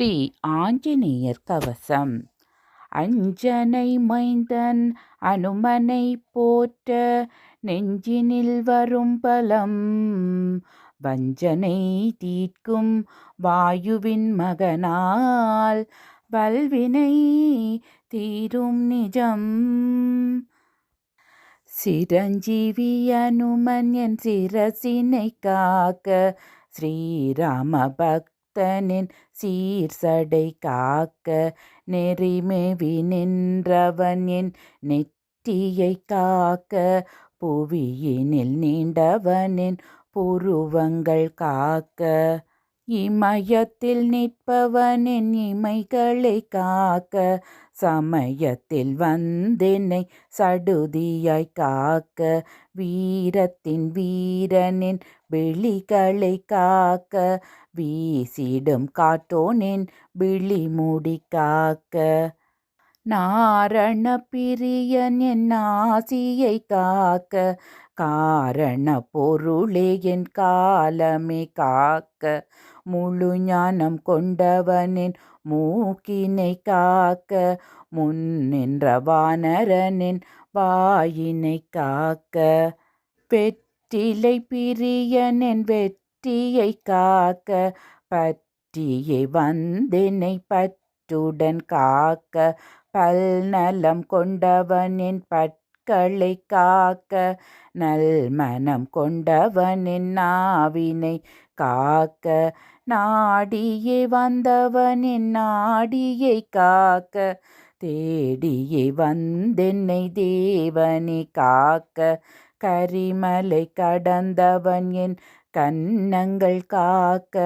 ஸ்ரீ ஆஞ்சநேயர் கவசம். அஞ்சனை மைந்தன் அனுமனை போற்ற நெஞ்சினில் வரும் பலம். வஞ்சனை தீர்க்கும் வாயுவின் மகனால் வல்வினை தீரும் நிஜம். சிரஞ்சீவி அனுமன் என் சிரசினை காக்க ஸ்ரீராம பக்த பக்தனின் சீர்சடை காக்க நெறிமேவி நின்றவன் என் நெற்றியை காக்க புவியினில் நீண்டவனின் புருவங்கள் காக்க. இமயத்தில் நிற்பவனின் இமைகளை காக்க. சமயத்தில் வந்தென்னை சடுதியாய் காக்க. வீரத்தின் வீரனின் வெளிகளை காக்க. வீசிடும் காற்றோனின் விழிமுடி காக்க. நாரண பிரியன் என் ஆசியை காக்க. காரண பொருளே என் காலமே காக்க. முழு ஞானம் கொண்டவனின் மூக்கினை காக்க. முன் நின்ற வானரனின் வாயினை காக்க. பெற்றிலை பிரியனின் வெற்றி வெற்றியை காக்க பற்றியே வந்தென்னை பற்றுடன் காக்க பல்நலம் கொண்டவனின் பற்களை காக்க நல்மனம் கொண்டவனின் நாவினை காக்க நாடியே வந்தவனின் நாடியை காக்க தேடியே வந்தென்னை தேவனை காக்க கரிமலை கடந்தவன் என் கன்னங்கள் காக்க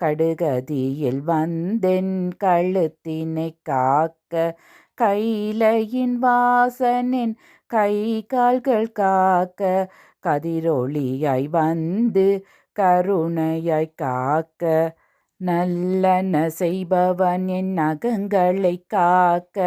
கடுகதியில் வந்தென் கழுத்தினை காக்க கைலையின் வாசனின் கை கால்கள் காக்க கதிரொளியாய் வந்து கருணையாய் காக்க நல்லன செய்பவன் என் நகங்களை காக்க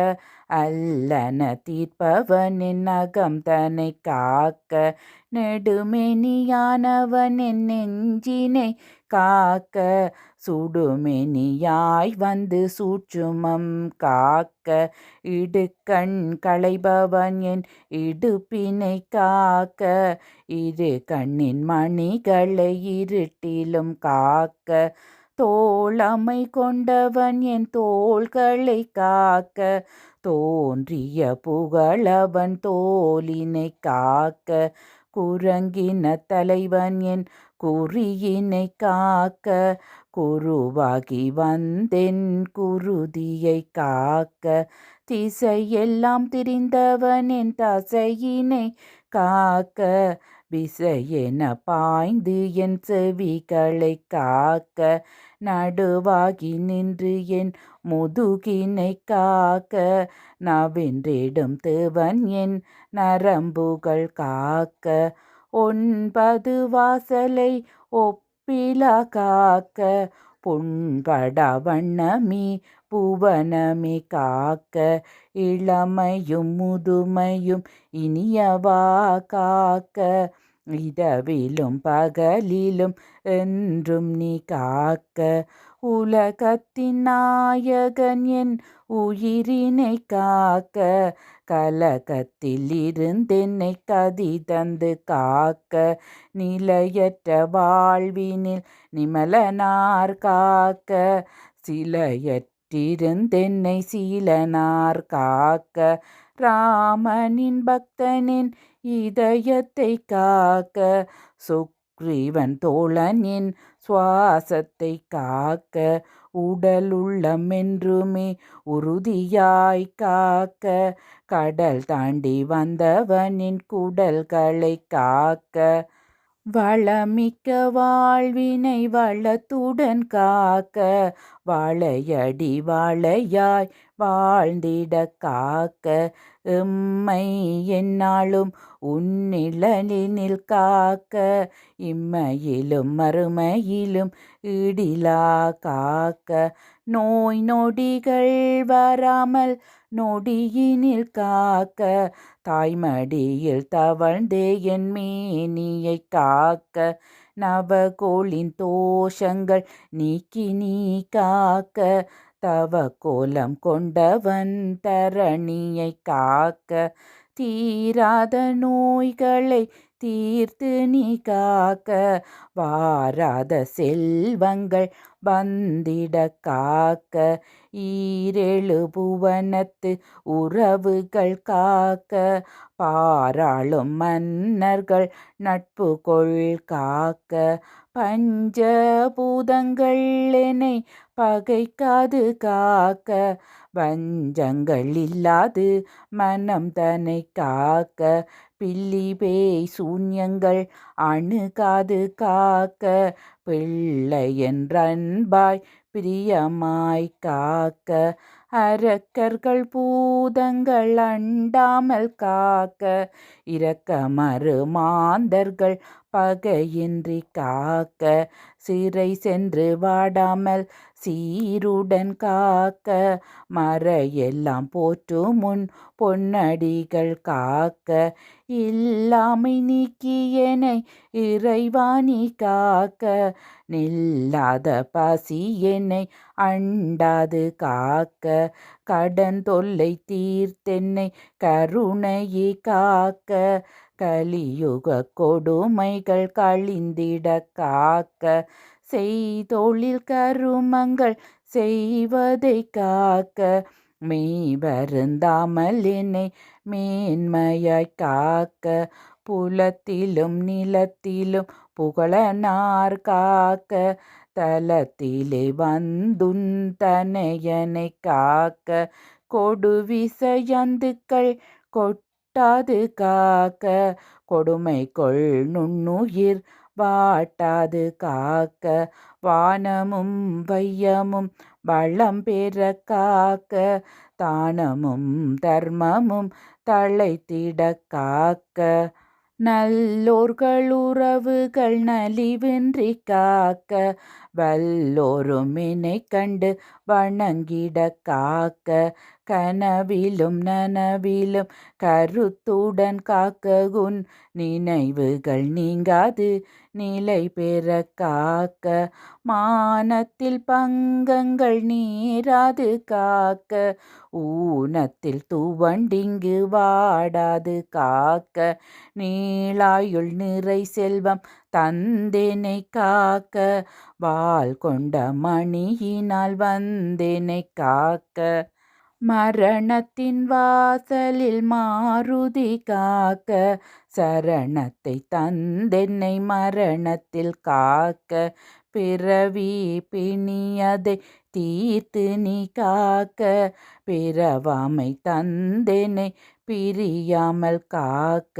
அல்லன தீர்ப்பவனின் என் நகம் தன்னை காக்க நெடுமெனியானவன் நெஞ்சினை காக்க சுடுமெனியாய் வந்து சூட்சுமம் காக்க இடுக்கண் களைபவன் என் இடுப்பினை காக்க இரு கண்ணின் மணிகளை இருட்டிலும் காக்க தோளமை கொண்டவன் என் தோள்களை காக்க. தோன்றிய புகழவன் தோலினை காக்க. குரங்கின தலைவன் என் குறியினை காக்க. குருவாகி வந்தென் குருதியை காக்க. திசையெல்லாம் திரிந்தவன் என் தசையினை காக்க. விசையென பாய்ந்து என் செவிகளை காக்க நடுவாகி நின்று என் முதுகினை காக்க நவின்றிடும் தேவன் என் நரம்புகள் காக்க ஒன்பது வாசலை ஒப்பிலா காக்க புண்பட வண்ணமி புவனமே காக்க இளமையும் முதுமையும் இனியவா காக்க. இரவிலும் பகலிலும் என்றும் நீ காக்க. உலகத்தின் நாயகன் என் உயிரினை காக்க கலகத்தில் இருந்தென்னை கதி தந்து காக்க நிலையற்ற வாழ்வினில் நிமலனார் காக்க சிலையற்றிருந்தென்னை சீலனார் காக்க ராமனின் பக்தனின் இதயத்தை காக்க கிரீவன் தோழனின் சுவாசத்தை காக்க உடலுள்ளமென்றுமே உறுதியாய் காக்க கடல் தாண்டி வந்தவனின் குடல்களை காக்க வளமிக்க வாழ்வினை வளத்துடன் காக்க வாழையடி வாழையாய் வாழ்ந்திட காக்க எம்மை என்னாலும் உன்னிழலினில் காக்க. இம்மையிலும் மறுமையிலும் இடிலா காக்க. நோய் நொடிகள் வராமல் நொடியினில் காக்க. தாய்மடியில் தவழ்ந்தே என் மேனியை காக்க. நவகோளின் தோஷங்கள் நீக்கி நீ காக்க. தவ கோலம் கொண்டவன் தரணியை காக்க தீராத நோய்களை தீர்த்து நீ காக்க வாராத செல்வங்கள் வந்திட காக்க ஈரெழு புவனத்து உறவுகள் காக்க பாராளும் மன்னர்கள் நட்பு கொள் காக்க பஞ்சபூதங்கள் என்னை பகைக்காது காக்க வஞ்சங்கள் இல்லாது மனம் தன்னை காக்க. பில்லி பேய் சூன்யங்கள் அணுகாது காக்க பிள்ளை என்றன்பாய் பிரியமாய் காக்க. அரக்கர்கள் பூதங்கள் அண்டாமல் காக்க இரக்கமறு மாந்தர்கள் பகையின்றி காக்க சிறை சென்று வாடாமல் சீருடன் காக்க மறையெல்லாம் போற்று முன் பொன்னடிகள் காக்க இல்லாமை நீக்கியனை இறைவாணி காக்க நில்லாத பசி என்னை அண்டாது காக்க கடன் தொல்லை தீர்த்தென்னை கருணையை காக்க கலியுக கொடுமைகள் கழிந்திட காக்க செய்தொழில் கருமங்கள் செய்வதை காக்க மெய் வருந்தாமல் என்னை மேன்மையாய் காக்க புலத்திலும் நிலத்திலும் புகழனார் காக்க தலத்திலே வந்துன் தனையனை காக்க கொடுவிசையந்துக்கள் வாட்டாது காக்க கொடுமை கொள் நுண்ணுயிர். வாட்டாது காக்க வானமும் வையமும் வளம் பெற காக்க தானமும் தர்மமும் தழைத்திட காக்க. நல்லோர்கள் உறவுகள் நலிவின்றி காக்க வல்லொருமினை கண்டு வணங்கிட காக்க கனவிலும் நனவிலும் கருத்துடன் காக்ககுன் நினைவுகள் நீங்காது நிலை பெற காக்க மானத்தில் பங்கங்கள் நீராது காக்க ஊனத்தில் துவண்டிங்கு வாடாது காக்க நீளாயுள் நிறை செல்வம் தந்தேனை காக்க வால் கொண்ட மணியினால் வந்தேனை காக்க மரணத்தின் வாசலில் மாருதி காக்க சரணத்தை தந்தென்னை மரணத்தில் காக்க பிறவி பிணியதை தீர்த்து நீ காக்க பிறவாமை தந்தெனை பிரியாமல் காக்க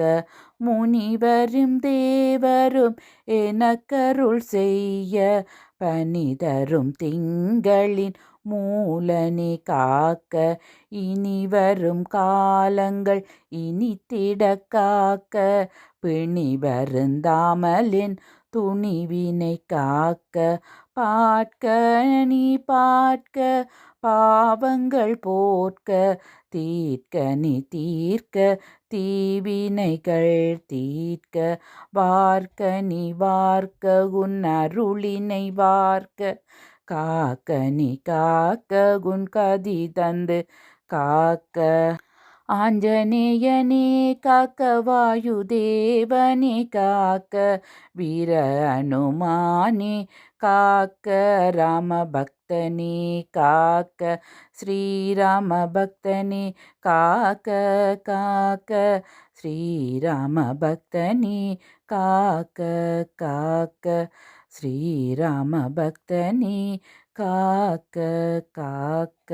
முனிவரும் தேவரும் எனக்கருள் செய்ய பனிதரும் திங்களின் மூலனி காக்க இனி வரும் காலங்கள் இனி திட காக்க பிணி வருந்தாமலின் துணிவினை காக்க பாட்க நீ பாட்க பாவங்கள் போட்க தீர்க்க நீ தீர்க்க தீவினைகள் தீர்க்க வார்க்க நீ வார்க்க உன் அருளினை வார்க்க காக்க நீ காக்க உன் கதி தந்து காக்க. आञ्जनेयनि काकवायुदेवानि काक वीरहनुमानि काक रामभक्तनि काक श्रीराम भक्तनि काक काक श्रीराम भक्तनि काक काक श्रीराम भक्तनि काक काक।